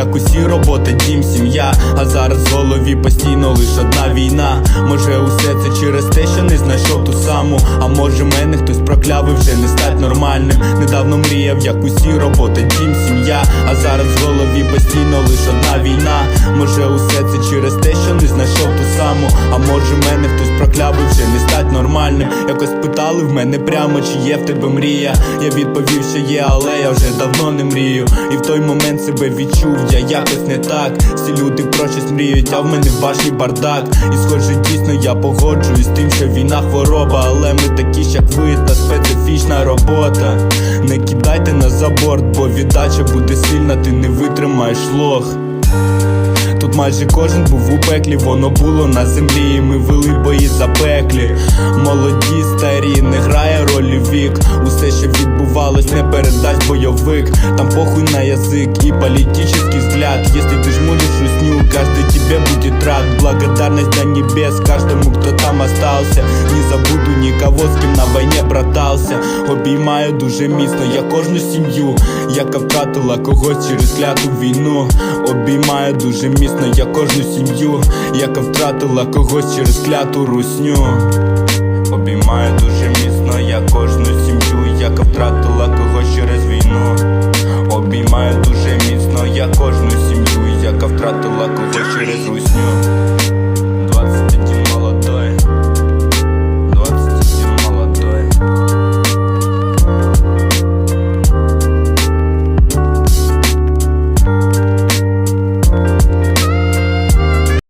як усі робота, дім, сім'я. А зараз в голові постійно лише одна війна. Може, усе це через те, що не знайшов ту саму. А може, мене хтось прокляв і вже не стать нормальним. Недавно мріяв, як усі робота, дім, сім'я. А зараз в голові постійно лише одна війна. Може, усе це через те, що не знайшов ту саму. А може, мене хтось прокляв і вже не стать нормальним. Якось питали в мене прямо, чи є в тебе мрія. Я відповів, що є, але я вже давно не мрію. І в той момент себе відчув, я якось не так. Всі люди про щось мріють, а в мене в башні бардак. І схоже, дійсно я погоджуюсь з тим, що війна хвороба, але ми такі, ж, як ви, та специфічна робота. Не кидайте нас за борт, бо віддача буде сильна, ти не витримаєш лох. Тут майже кожен був у пеклі, воно було на землі, і ми вели бої запеклі. Молоді, старі, не грає ролі вік. Усе, що відбувалось, не передасть бойовик. Там похуй на язик і політичний взгляд. Если ты жмуришь сню, каждый тебе буде рад. Благодарность до каждому, кто там остался. Не забуду никого, з ким на війні братався. Обіймаю дуже міцно я кожну сім'ю, яка втратила когось через кляту війну. Обіймаю дуже міцно я кожну сім'ю, яка втратила когось через кляту русню. Обіймаю дуже міцно я кожну сім'ю, яка втратила когось через війну. Обіймаю дуже міцно я кожну сім'ю, яка втратила когось через русню.